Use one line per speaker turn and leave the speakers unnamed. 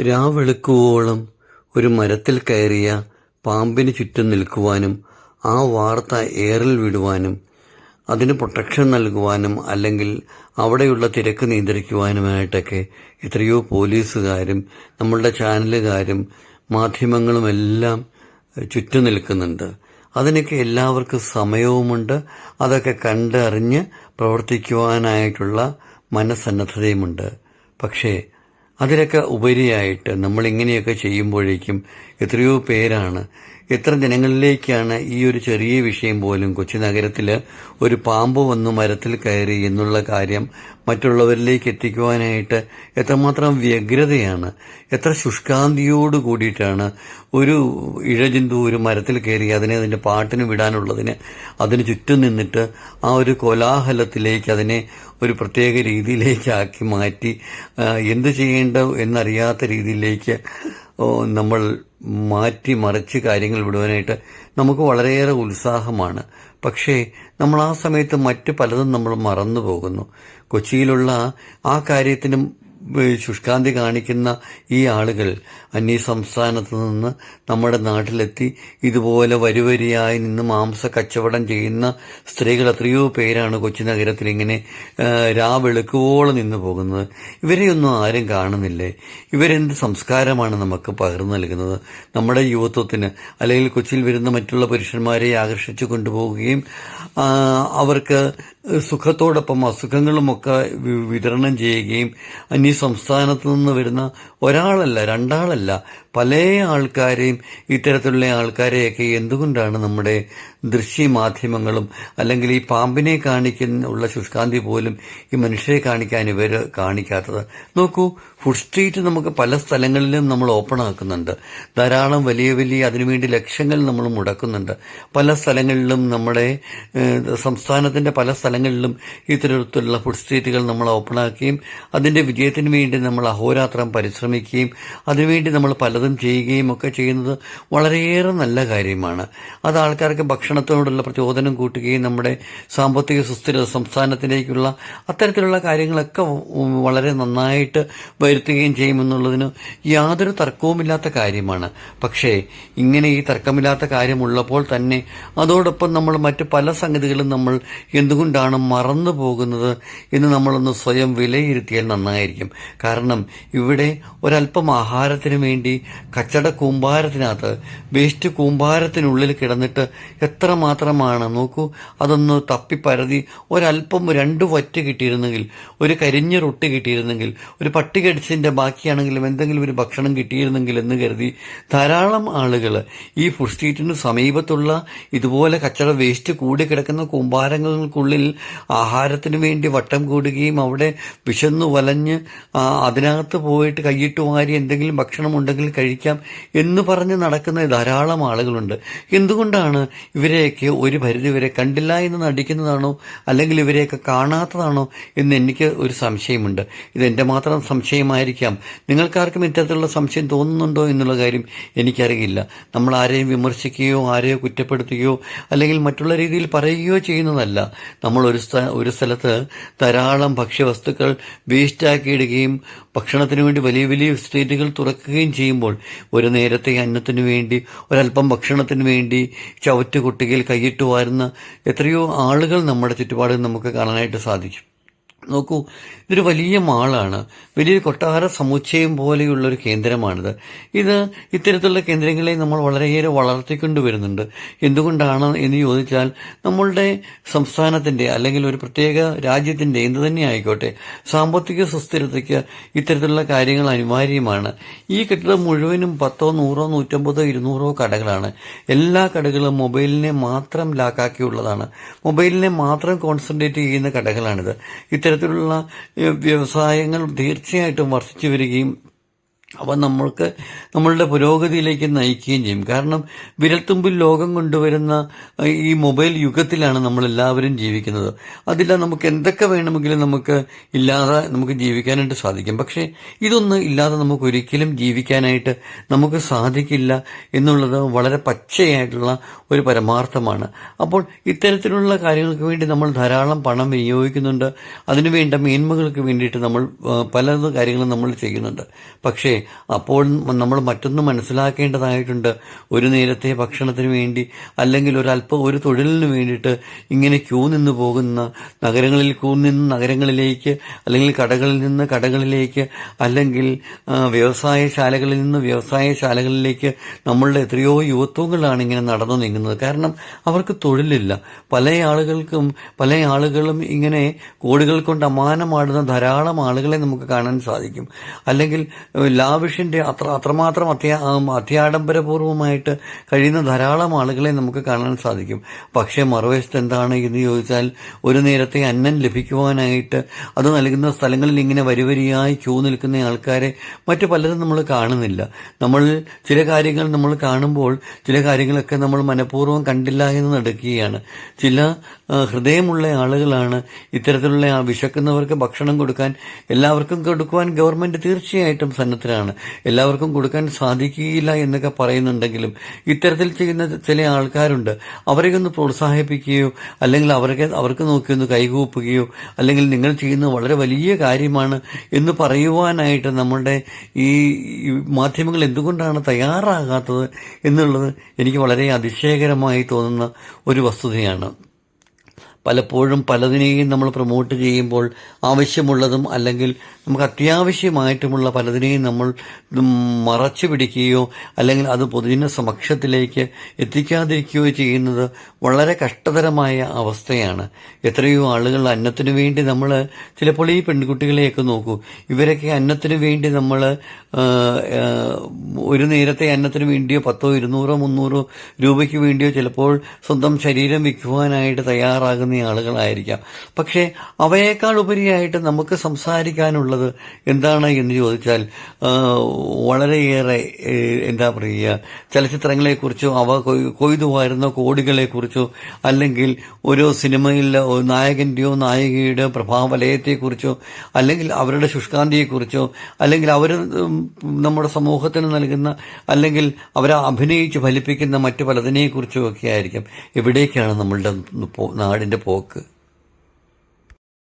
രാവെളുക്കുവോളം ഒരു മരത്തിൽ കയറിയ പാമ്പിന് ചുറ്റും നിൽക്കുവാനും ആ വാർത്ത ഏറിൽ വിടുവാനും അതിന് പ്രൊട്ടക്ഷൻ നൽകുവാനും അല്ലെങ്കിൽ അവിടെയുള്ള തിരക്ക് നിയന്ത്രിക്കുവാനുമായിട്ടൊക്കെ എത്രയോ പോലീസുകാരും നമ്മളുടെ ചാനലുകാരും മാധ്യമങ്ങളുമെല്ലാം ചുറ്റും നിൽക്കുന്നുണ്ട്. അതിനൊക്കെ എല്ലാവർക്കും സമയവുമുണ്ട്. അതൊക്കെ കണ്ടറിഞ്ഞ് പ്രവർത്തിക്കുവാനായിട്ടുള്ള മനസ്സന്നദ്ധതയുമുണ്ട്. പക്ഷേ അതിലൊക്കെ ഉപരിയായിട്ട് നമ്മൾ ഇങ്ങനെയൊക്കെ ചെയ്യുമ്പോഴേക്കും എത്രയോ പേരാണ് എത്ര ജനങ്ങളിലേക്കാണ് ഈ ഒരു ചെറിയ വിഷയം പോലും കൊച്ചി നഗരത്തിൽ ഒരു പാമ്പ് വന്നു മരത്തിൽ കയറി എന്നുള്ള കാര്യം മറ്റുള്ളവരിലേക്ക് എത്തിക്കുവാനായിട്ട് എത്രമാത്രം വ്യഗ്രതയാണ്. എത്ര ശുഷ്കാന്തിയോട് കൂടിയിട്ടാണ് ഒരു ഇഴജന്തു ഒരു മരത്തിൽ കയറി അതിനെ അതിന്റെ പാട്ടിന് വിടാനുള്ളതിന് അതിന് ചുറ്റും നിന്നിട്ട് ആ ഒരു കോലാഹലത്തിലേക്ക് അതിനെ ഒരു പ്രത്യേക രീതിയിലേക്ക് ആക്കി മാറ്റി എന്ത് ചെയ്യേണ്ട എന്നറിയാത്ത രീതിയിലേക്ക് നമ്മൾ മാറ്റി മറിച്ച് കാര്യങ്ങൾ വിടുവാനായിട്ട് നമുക്ക് വളരെയേറെ ഉത്സാഹമാണ്. പക്ഷേ നമ്മൾ ആ സമയത്ത് മറ്റ് പലതും നമ്മൾ മറന്നു പോകുന്നു കൊച്ചിയിലുള്ള ആ കാര്യത്തിനും ശുഷ്കാന്തി കാണിക്കുന്ന ഈ ആളുകൾ അന്യ സംസ്ഥാനത്ത് നിന്ന് നമ്മുടെ നാട്ടിലെത്തി ഇതുപോലെ വരിവരിയായി നിന്ന് മാംസ കച്ചവടം ചെയ്യുന്ന സ്ത്രീകൾ എത്രയോ പേരാണ് കൊച്ചി നഗരത്തിൽ ഇങ്ങനെ രാവെളുക്കുവോളം നിന്ന് പോകുന്നത്. ഇവരെയൊന്നും ആരും കാണുന്നില്ലേ? ഇവരെന്ത് സംസ്കാരമാണ് നമുക്ക് പകർന്നു നൽകുന്നത്? നമ്മുടെ യുവത്വത്തിന് അല്ലെങ്കിൽ കൊച്ചിയിൽ വരുന്ന മറ്റുള്ള പുരുഷന്മാരെ ആകർഷിച്ചു കൊണ്ടുപോവുകയും അവർക്ക് സുഖത്തോടൊപ്പം അസുഖങ്ങളുമൊക്കെ വിതരണം ചെയ്യുകയും അന്യ സംസ്ഥാനത്ത് നിന്ന് വരുന്ന ഒരാളല്ല രണ്ടാളല്ല പല ആൾക്കാരെയും ഇത്തരത്തിലുള്ള ആൾക്കാരെയൊക്കെ എന്തുകൊണ്ടാണ് നമ്മുടെ ദൃശ്യമാധ്യമങ്ങളും അല്ലെങ്കിൽ ഈ പാമ്പിനെ കാണിക്കുന്ന ഉള്ള ശുഷ്കാന്തി പോലും ഈ മനുഷ്യരെ കാണിക്കാൻ ഇവർ കാണിക്കാത്തത്? നോക്കൂ ഫുഡ് സ്ട്രീറ്റ് നമുക്ക് പല സ്ഥലങ്ങളിലും നമ്മൾ ഓപ്പൺ ആക്കുന്നുണ്ട്. ധാരാളം വലിയ വലിയ അതിനുവേണ്ടി ലക്ഷങ്ങൾ നമ്മൾ മുടക്കുന്നുണ്ട്. പല സ്ഥലങ്ങളിലും നമ്മുടെ സംസ്ഥാനത്തിന്റെ പല സ്ഥലങ്ങളിലും ഇത്തരത്തിലുള്ള ഫുഡ് സ്ട്രീറ്റുകൾ നമ്മൾ ഓപ്പൺ ആക്കുകയും അതിന്റെ വിജയത്തിന് വേണ്ടി നമ്മൾ അഹോരാത്രം പരിശ്രമിക്കുകയും അതിനുവേണ്ടി നമ്മൾ പലതും ചെയ്യുകയും ഒക്കെ ചെയ്യുന്നത് വളരെയേറെ നല്ല കാര്യമാണ്. അത് ആൾക്കാർക്ക് ഭക്ഷണത്തോടുള്ള പ്രചോദനം കൂട്ടുകയും നമ്മുടെ സാമ്പത്തിക സുസ്ഥിര സംസ്ഥാനത്തിലേക്കുള്ള അത്തരത്തിലുള്ള കാര്യങ്ങളൊക്കെ വളരെ നന്നായിട്ട് വരുത്തുകയും ചെയ്യുമെന്നുള്ളതിന് യാതൊരു തർക്കവുമില്ലാത്ത കാര്യമാണ്. പക്ഷേ ഇങ്ങനെ ഈ തർക്കമില്ലാത്ത കാര്യമുള്ളപ്പോൾ തന്നെ അതോടൊപ്പം നമ്മൾ മറ്റ് പല സംഗതികളും നമ്മൾ എന്തുകൊണ്ടാണ് മറന്നു പോകുന്നത് എന്ന് നമ്മളൊന്ന് സ്വയം വിലയിരുത്തിയാൽ നന്നായിരിക്കും. കാരണം ഇവിടെ ഒരല്പം ആഹാരത്തിന് വേണ്ടി കച്ചട കൂമ്പാരത്തിനകത്ത് വേസ്റ്റ് കൂമ്പാരത്തിനുള്ളിൽ കിടന്നിട്ട് എത്ര മാത്രമാണ് നോക്കൂ അതൊന്ന് തപ്പിപ്പരതി ഒരല്പം രണ്ട് വറ്റ് കിട്ടിയിരുന്നെങ്കിൽ ഒരു കരിഞ്ഞ റൊട്ടി കിട്ടിയിരുന്നെങ്കിൽ ഒരു പട്ടി കടിച്ചതിന്റെ ബാക്കിയാണെങ്കിലും എന്തെങ്കിലും ഒരു ഭക്ഷണം കിട്ടിയിരുന്നെങ്കിൽ എന്ന് കരുതി ധാരാളം ആളുകൾ ഈ ഫുഡ് സ്ട്രീറ്റിന് സമീപത്തുള്ള ഇതുപോലെ കച്ചട വേസ്റ്റ് കൂടി കിടക്കുന്ന കൂമ്പാരങ്ങൾക്കുള്ളിൽ ആഹാരത്തിന് വേണ്ടി വട്ടം കൂടുകയും അവിടെ വിശന്നു വലഞ്ഞ് അതിനകത്ത് പോയിട്ട് കൈയിട്ട് വാരി എന്തെങ്കിലും ഭക്ഷണം ഉണ്ടെങ്കിൽ കഴിക്കാം എന്ന് പറഞ്ഞ് നടക്കുന്ന ധാരാളം ആളുകളുണ്ട്. എന്തുകൊണ്ടാണ് ഇവരെയൊക്കെ ഒരു പരിധിവരെ കണ്ടില്ല എന്ന് നടിക്കുന്നതാണോ അല്ലെങ്കിൽ ഇവരെയൊക്കെ കാണാത്തതാണോ എന്ന് എനിക്ക് ഒരു സംശയമുണ്ട്. ഇതെന്റെ മാത്രം സംശയമായിരിക്കാം. നിങ്ങൾക്കാർക്കും ഇത്തരത്തിലുള്ള സംശയം തോന്നുന്നുണ്ടോ എന്നുള്ള കാര്യം എനിക്കറിയില്ല. നമ്മൾ ആരെയും വിമർശിക്കുകയോ ആരെയോ കുറ്റപ്പെടുത്തുകയോ അല്ലെങ്കിൽ മറ്റുള്ള രീതിയിൽ പറയുകയോ ചെയ്യുന്നതല്ല. നമ്മൾ ഒരു ഒരു സ്ഥലത്ത് ധാരാളം ഭക്ഷ്യവസ്തുക്കൾ വേസ്റ്റാക്കി ഇടുകയും ഭക്ഷണത്തിന് വേണ്ടി വലിയ വലിയ സ്ട്രീറ്റുകൾ തുറക്കുകയും ചെയ്യുമ്പോൾ ഒരു നേരത്തെ അന്നത്തിന് വേണ്ടി ഒരല്പം ഭക്ഷണത്തിന് വേണ്ടി ചവറ്റുകുട്ടികൾ കൈയിട്ട് വാരുന്ന എത്രയോ ആളുകൾ നമ്മുടെ ചുറ്റുപാടിൽ നമുക്ക് കാണാനായിട്ട് സാധിക്കും. നോക്കൂ ഇതൊരു വലിയ മാളാണ്. വലിയൊരു കൊട്ടാര സമുച്ചയം പോലെയുള്ള ഒരു കേന്ദ്രമാണിത്. ഇത് ഇത്തരത്തിലുള്ള കേന്ദ്രങ്ങളെ നമ്മൾ വളരെയേറെ വളർത്തിക്കൊണ്ട് വരുന്നുണ്ട്. എന്തുകൊണ്ടാണ് എന്ന് ചോദിച്ചാൽ നമ്മളുടെ സംസ്ഥാനത്തിന്റെ അല്ലെങ്കിൽ ഒരു പ്രത്യേക രാജ്യത്തിന്റെ എന്ത് തന്നെ ആയിക്കോട്ടെ സാമ്പത്തിക സുസ്ഥിരതയ്ക്ക് ഇത്തരത്തിലുള്ള കാര്യങ്ങൾ അനിവാര്യമാണ്. ഈ കെട്ടിടം മുഴുവനും പത്തോ നൂറോ നൂറ്റമ്പതോ ഇരുന്നൂറോ കടകളാണ്. എല്ലാ കടകളും മൊബൈലിനെ മാത്രം ലാക്കാക്കിയുള്ളതാണ്. മൊബൈലിനെ മാത്രം കോൺസെൻട്രേറ്റ് ചെയ്യുന്ന കടകളാണിത്. ഇത്തരത്തിലുള്ള വ്യവസായങ്ങൾ തീർച്ചയായിട്ടും വർദ്ധിച്ചു വരികയും അവ നമ്മൾക്ക് നമ്മളുടെ പുരോഗതിയിലേക്ക് നയിക്കുകയും ചെയ്യും. കാരണം വിരൽത്തുമ്പിൽ ലോകം കൊണ്ടുവരുന്ന ഈ മൊബൈൽ യുഗത്തിലാണ് നമ്മളെല്ലാവരും ജീവിക്കുന്നത്. അതില്ല നമുക്ക് എന്തൊക്കെ വേണമെങ്കിലും നമുക്ക് ഇല്ലാതെ നമുക്ക് ജീവിക്കാനായിട്ട് സാധിക്കും. പക്ഷേ ഇതൊന്നും ഇല്ലാതെ നമുക്ക് ഒരിക്കലും ജീവിക്കാനായിട്ട് നമുക്ക് സാധിക്കില്ല എന്നുള്ളത് വളരെ പച്ചയായിട്ടുള്ള ഒരു പരമാർത്ഥമാണ്. അപ്പോൾ ഇത്തരത്തിലുള്ള കാര്യങ്ങൾക്ക് വേണ്ടി നമ്മൾ ധാരാളം പണം വിനിയോഗിക്കുന്നുണ്ട്. അതിനുവേണ്ട മേന്മകൾക്ക് വേണ്ടിയിട്ട് നമ്മൾ പല കാര്യങ്ങളും നമ്മൾ ചെയ്യുന്നുണ്ട്. പക്ഷേ അപ്പോൾ നമ്മൾ മറ്റൊന്ന് മനസ്സിലാക്കേണ്ടതായിട്ടുണ്ട്. ഒരു നേരത്തെ ഭക്ഷണത്തിന് വേണ്ടി അല്ലെങ്കിൽ ഒരല്പം ഒരു തൊഴിലിന് വേണ്ടിയിട്ട് ഇങ്ങനെ ക്യൂ നിന്ന് പോകുന്ന നഗരങ്ങളിൽ ക്യൂ നിന്ന് നഗരങ്ങളിലേക്ക് അല്ലെങ്കിൽ കടകളിൽ നിന്ന് കടകളിലേക്ക് അല്ലെങ്കിൽ വ്യവസായശാലകളിൽ നിന്ന് വ്യവസായശാലകളിലേക്ക് നമ്മളുടെ എത്രയോ യുവത്വങ്ങളാണ് ഇങ്ങനെ നടന്നു നീങ്ങുന്നത്. കാരണം അവർക്ക് തൊഴിലില്ല. പല ആളുകൾക്കും പല ആളുകളും ഇങ്ങനെ കോടികൾ കൊണ്ട് അമാനമാടുന്ന ധാരാളം ആളുകളെ നമുക്ക് കാണാൻ സാധിക്കും. അല്ലെങ്കിൽ ഏഹ്, ലാവിഷിന്റെ അത്ര അത്രമാത്രം അത്യാ അത്യാഡംബരപൂർവമായിട്ട് കഴിയുന്ന ധാരാളം ആളുകളെ നമുക്ക് കാണാൻ സാധിക്കും. പക്ഷേ മറുവശത്ത് എന്താണ് എന്ന് ചോദിച്ചാൽ ഒരു നേരത്തെ അന്നം ലഭിക്കുവാനായിട്ട് അത് നൽകുന്ന സ്ഥലങ്ങളിൽ ഇങ്ങനെ വരിവരിയായി ക്യൂ നിൽക്കുന്ന ആൾക്കാരെ മറ്റു പലരും നമ്മൾ കാണുന്നില്ല. നമ്മൾ ചില കാര്യങ്ങൾ നമ്മൾ കാണുമ്പോൾ ചില കാര്യങ്ങളൊക്കെ നമ്മൾ മനഃപൂർവം കണ്ടില്ല എന്ന് നടക്കുകയാണ്. ചില ഹൃദയമുള്ള ആളുകളാണ് ഇത്തരത്തിലുള്ള വിശക്കുന്നവർക്ക് ഭക്ഷണം കൊടുക്കാൻ എല്ലാവർക്കും കൊടുക്കുവാൻ ഗവൺമെന്റ് തീർച്ചയായിട്ടും സന്നദ്ധരാണ്. എല്ലാവർക്കും കൊടുക്കാൻ സാധിക്കുകയില്ല എന്നൊക്കെ പറയുന്നുണ്ടെങ്കിലും ഇത്തരത്തിൽ ചെയ്യുന്ന ചില ആൾക്കാരുണ്ട്. അവരെ ഒന്ന് പ്രോത്സാഹിപ്പിക്കുകയോ അല്ലെങ്കിൽ അവർക്ക് അവർക്ക് നോക്കി ഒന്ന് കൈകൂപ്പുകയോ അല്ലെങ്കിൽ നിങ്ങൾ ചെയ്യുന്ന വളരെ വലിയ കാര്യമാണ് എന്ന് പറയുവാനായിട്ട് നമ്മളുടെ ഈ മാധ്യമങ്ങൾ എന്തുകൊണ്ടാണ് തയ്യാറാകാത്തത് എന്നുള്ളത് എനിക്ക് വളരെ അതിശയകരമായി തോന്നുന്ന ഒരു വസ്തുതയാണ്. പലപ്പോഴും പലതിനെയും നമ്മൾ പ്രൊമോട്ട് ചെയ്യുമ്പോൾ ആവശ്യമുള്ളതും അല്ലെങ്കിൽ നമുക്ക് അത്യാവശ്യമായിട്ടുമുള്ള പലതിനെയും നമ്മൾ മറച്ചു പിടിക്കുകയോ അല്ലെങ്കിൽ അത് പൊതുജന സമക്ഷത്തിലേക്ക് എത്തിക്കാതിരിക്കുകയോ ചെയ്യുന്നത് വളരെ കഷ്ടതരമായ അവസ്ഥയാണ്. എത്രയോ ആളുകൾ അന്നത്തിനു വേണ്ടി നമ്മൾ ചിലപ്പോൾ ഈ പെൺകുട്ടികളെയൊക്കെ നോക്കൂ. ഇവരൊക്കെ അന്നത്തിനു വേണ്ടി നമ്മൾ ഒരു നേരത്തെ അന്നത്തിന് വേണ്ടിയോ പത്തോ ഇരുന്നൂറോ മുന്നൂറോ രൂപയ്ക്ക് വേണ്ടിയോ ചിലപ്പോൾ സ്വന്തം ശരീരം വിൽക്കുവാനായിട്ട് തയ്യാറാകുന്ന ആളുകളായിരിക്കാം. പക്ഷേ അവയേക്കാൾ ഉപരിയായിട്ട് നമുക്ക് സംസാരിക്കാനുള്ളത് എന്താണ് എന്ന് ചോദിച്ചാൽ വളരെയേറെ എന്താ പറയുക ചലച്ചിത്രങ്ങളെക്കുറിച്ചോ അവ കൊയ്- കൊയ്തു വരുന്ന കോടികളെക്കുറിച്ചോ അല്ലെങ്കിൽ ഓരോ സിനിമയിലെ നായികയുടെ നായികയുടെയോ പ്രഭാവലയത്തെക്കുറിച്ചോ അല്ലെങ്കിൽ അവരുടെ ശുഷ്കാന്തിയെക്കുറിച്ചോ അല്ലെങ്കിൽ അവർ നമ്മുടെ സമൂഹത്തിന് നൽകുന്ന അല്ലെങ്കിൽ അവരെ അഭിനയിച്ച് ഫലിപ്പിക്കുന്ന മറ്റു പലതിനെക്കുറിച്ചോ ഒക്കെ ആയിരിക്കും എവിടേക്കാണ് നമ്മളുടെ നാടിന്റെ പോക്ക്.